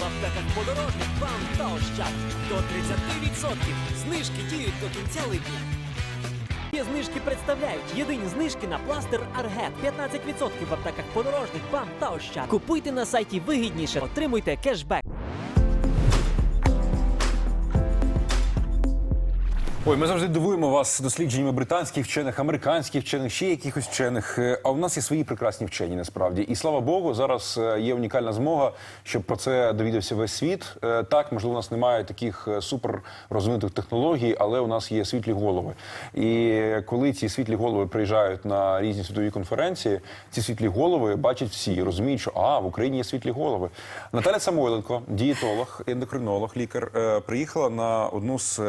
в аптеках подорожник, вам та ощад. До 30% знижки діють до кінця липня. Є знижки представляють єдині знижки на пластир Аргет. 15% в аптеках подорожник, вам та ощад. Купуйте на сайті вигідніше, отримуйте кешбек. Ой, ми завжди дивуємо вас дослідженнями британських вчених, американських вчених, ще якихось вчених. Е, А у нас є свої прекрасні вчені насправді. І слава Богу, зараз е, є унікальна змога, щоб про це довідався весь світ. Е, Так, можливо, у нас немає таких супер розвинутих технологій, але у нас є світлі голови. І коли ці світлі голови приїжджають на різні світові конференції, ці світлі голови бачать всі, розуміють, що а в Україні є світлі голови. Наталя Самойленко, дієтолог, ендокринолог, лікар, приїхала на одну з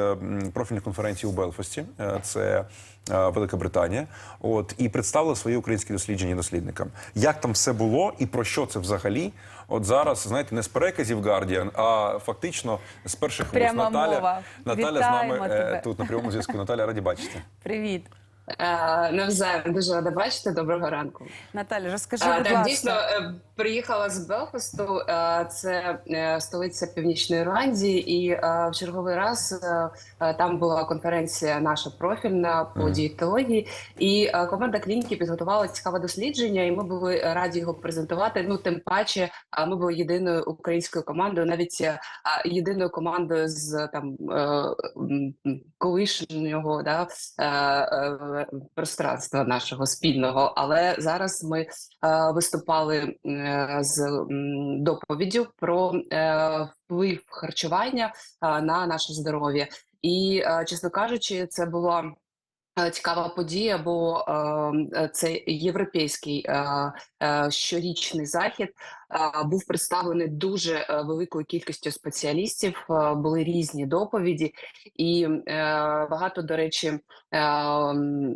профільних конференцій у Белфасті. Е, Це е, Велика Британія. От і представила свої українські дослідження дослідникам. Як там все було і про що це взагалі? От зараз, знаєте, не з переказів Guardian, а фактично з перших Пряма Наталя. мова. Наталя Вітаємо з нами тебе. е, тут на прямому зв'язку. Наталя, раді бачити. Привіт, Е, Навзаєм дуже рада бачити. Доброго ранку. Наталя. Розкажи, Е, будь ласка. дійсно е, приїхала з Белфасту. е, Це е, столиця Північної Ірландії, і е, в черговий раз е, е, там була конференція наша профільна по дієтології. І е, команда клініки підготувала цікаве дослідження, і ми були раді його презентувати. Ну тим паче, а ми були єдиною українською командою, навіть е, єдиною командою з там е, колишнього да, е, е, пространства нашого спільного. Але зараз ми е, виступали е, з доповіддю про е, вплив харчування е, на наше здоров'я. І, е, чесно кажучи, це була е, цікава подія, бо е, це європейський е, е, щорічний захід. е, Був представлений дуже е, великою кількістю спеціалістів. е, Були різні доповіді, і е, багато, до речі, е,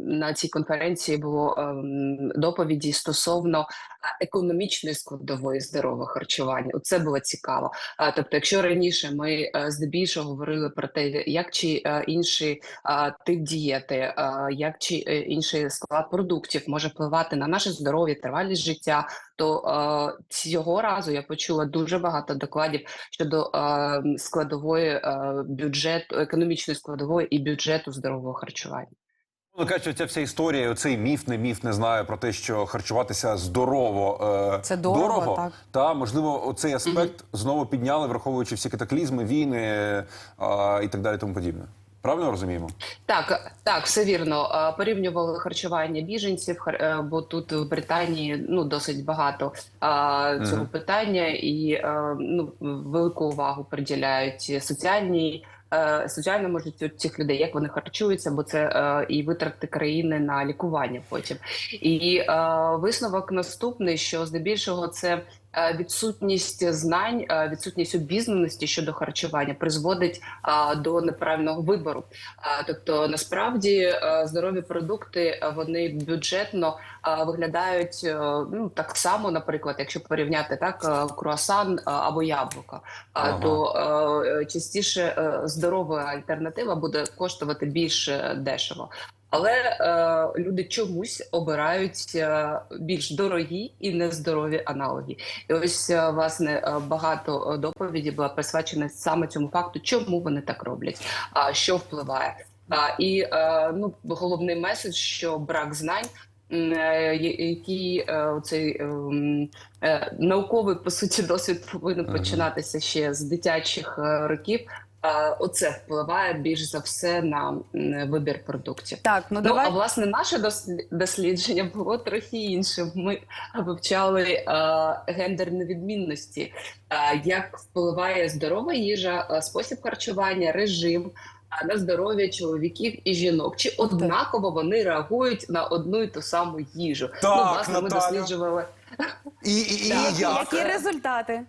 на цій конференції було е, доповіді стосовно е, економічної складової здорового харчування. Оце було цікаво. Е, Тобто, якщо раніше ми е, здебільшого говорили про те, як чи е, інший е, тип дієти, е, як чи е, інший склад продуктів може впливати на наше здоров'я, тривалість життя, то е, цього разу я почула дуже багато докладів щодо е, складової е, бюджету, економічної складової і бюджету здорового харчування. Ну, кажуть, ця вся історія, цей міф, не міф, не знаю про те, що харчуватися здорово е, Це дорого, так. Та можливо, оцей аспект знову підняли, враховуючи всі катаклізми, війни е, і так далі, тому подібне. Правильно розуміємо? Так, так, все вірно. Е, Порівнювали харчування біженців, е, бо тут в Британії ну досить багато е, цього Мгм. питання, і ну велику увагу приділяють соціальній. Соціальному життю цих людей, як вони харчуються, бо це е, і витрати країни на лікування потім. І е, висновок наступний, що здебільшого це відсутність знань, е, відсутність обізнаності щодо харчування призводить е, до неправильного вибору. Тобто, насправді е, здорові продукти е, вони бюджетно е, виглядають е, ну так само, наприклад, якщо порівняти так е, круасан е, або яблуко, А, Ага. то е, частіше е, здорова альтернатива буде коштувати більш е, дешево. Але е, люди чомусь обирають е, більш дорогі і нездорові аналоги. І ось е, власне е, багато е, доповіді було присвячено саме цьому факту, чому вони так роблять, а що впливає. А, і е, ну головний меседж, що брак знань. е, Який е, цей ем, е, науковий по суті досвід повинен починатися ще з дитячих е, років. Оце впливає більш за все на вибір продуктів. Так, ну Ну, а власне наше дослі- дослідження було трохи іншим. Ми вивчали е, гендерні відмінності, е, як впливає здорова їжа, спосіб харчування, режим на здоров'я чоловіків і жінок. Чи однаково вони реагують на одну і ту саму їжу? Так, ну, власне, ми досліджували. І, і, і Так. як? Які результати?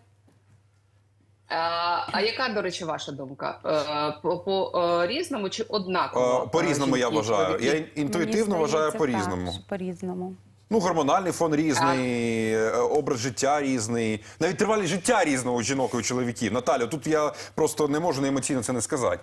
Е, а яка, до речі, ваша думка? Е, По, по е, різному чи однаково? По-різному е, я вважаю. Я інтуїтивно вважаю по-різному. По-різному. Ну, гормональний фон різний, образ життя різний, навіть тривалість життя різного у жінок і у чоловіків. Наталя, тут я просто не можу не емоційно це не сказати.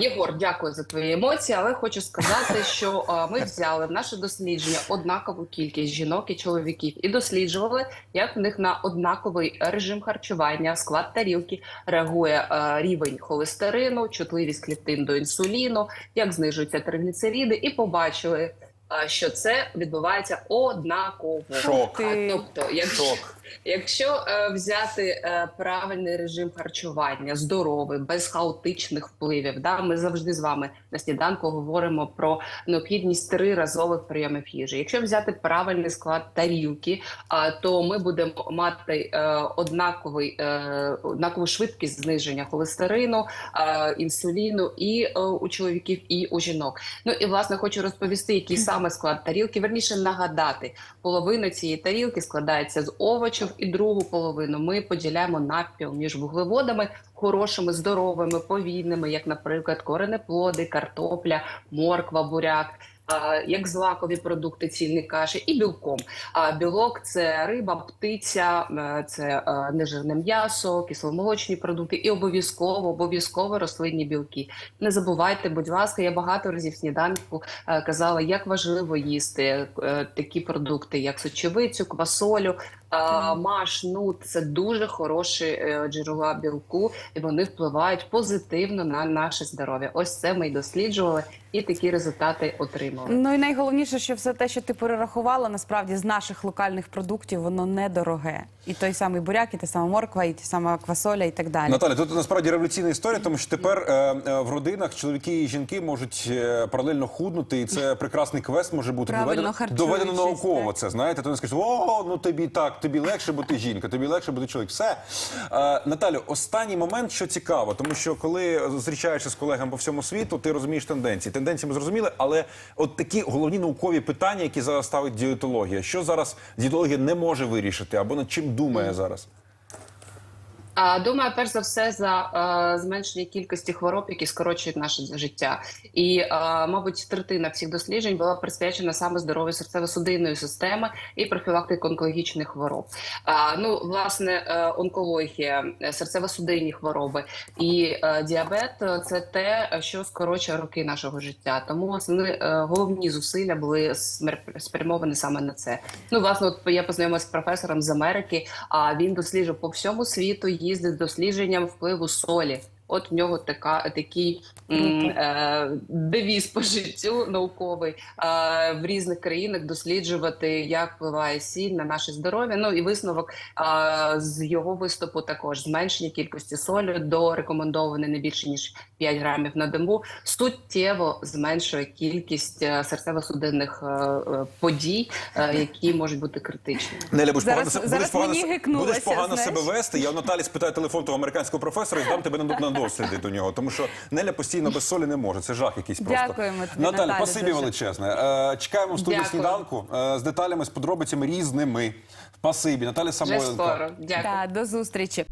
Єгор, дякую за твої емоції, але хочу сказати, що ми взяли в наше дослідження однакову кількість жінок і чоловіків і досліджували, як в них на однаковий режим харчування, склад тарілки реагує рівень холестерину, чутливість клітин до інсуліну, як знижуються тригліцериди, і побачили, що це відбувається однаково. Шок. Тобто, якщо Шок. Якщо е, взяти е, правильний режим харчування, здоровий, без хаотичних впливів, да, ми завжди з вами на сніданку говоримо про необхідність триразових прийомів їжі. Якщо взяти правильний склад тарілки, а, то ми будемо мати е, однаковий, е, однакову швидкість зниження холестерину, е, інсуліну і е, у чоловіків, і у жінок. Ну і власне хочу розповісти, який саме склад тарілки. Верніше нагадати, половина цієї тарілки складається з овочів, і другу половину ми поділяємо навпіл між вуглеводами, хорошими, здоровими, повільними, як, наприклад, коренеплоди, картопля, морква, буряк. Як злакові продукти, цільні каші і білком. А білок це риба, птиця, це е, нежирне м'ясо, кисломолочні продукти і обов'язково обов'язково рослинні білки. Не забувайте, будь ласка, я багато разів сніданку е, казала, як важливо їсти е, такі продукти, як сочевицю, квасолю, маш, нут це дуже хороші е, джерела білку, і вони впливають позитивно на наше здоров'я. Ось це ми й досліджували, і такі результати отримали. Ну і найголовніше, що все те, що ти перерахувала, насправді з наших локальних продуктів, воно недороге. І той самий буряк, і та сама морква, і та сама квасоля, і так далі. Наталя, тут насправді революційна історія, тому що тепер е, е, в родинах чоловіки і жінки можуть е, паралельно худнути, і це прекрасний квест може бути Правильно доведено, доведено науково. так. Це знаєте, то не скажеш, о, ну тобі так, тобі легше бути жінка, тобі легше бути чоловік. Все е, Наталю, останній момент, що цікаво, тому що коли зустрічаєшся з колегами по всьому світу, ти розумієш тенденції. Тенденції ми зрозуміли, але от такі головні наукові питання, які зараз ставить дієтологія, що зараз дієтологія не може вирішити або над чим думає зараз. Думаю, перш за все за е, зменшення кількості хвороб, які скорочують наше життя. І, е, мабуть, третина всіх досліджень була присвячена саме здоров'ю серцево-судинної системи і профілактику онкологічних хвороб. Ну, власне, е, онкологія, серцево-судинні хвороби і діабет це те, що скорочує роки нашого життя. Тому основні головні зусилля були спрямовані саме на це. Ну, власне, от я познайомилася з професором з Америки. А він досліджував по всьому світу, їздить з дослідженням впливу солі. От в нього така такий м, е, девіз по життю науковий е, в різних країнах досліджувати, як впливає сіль на наше здоров'я. Ну і висновок е, з його виступу також зменшення кількості солі до рекомендованої не більше ніж 5 грамів на добу суттєво зменшує кількість е, серцево-судинних е, е, подій, е, які можуть бути критичними. Неля, будеш Зараз- погано, зараз будеш погано, будеш погано себе вести. Я у Наталі спитаю телефон того американського професора і дам тебе на, досліди до нього. Тому що Неля постійно без солі не може. Це жах якийсь просто. Дякуємо тобі, Наталя, Наталя, спасибі дуже. величезне. Е, чекаємо в студії Дякую. сніданку е, з деталями, з подробицями різними. Спасибі. Наталя Вже Самойленко. скоро. Дякую. Да, до зустрічі.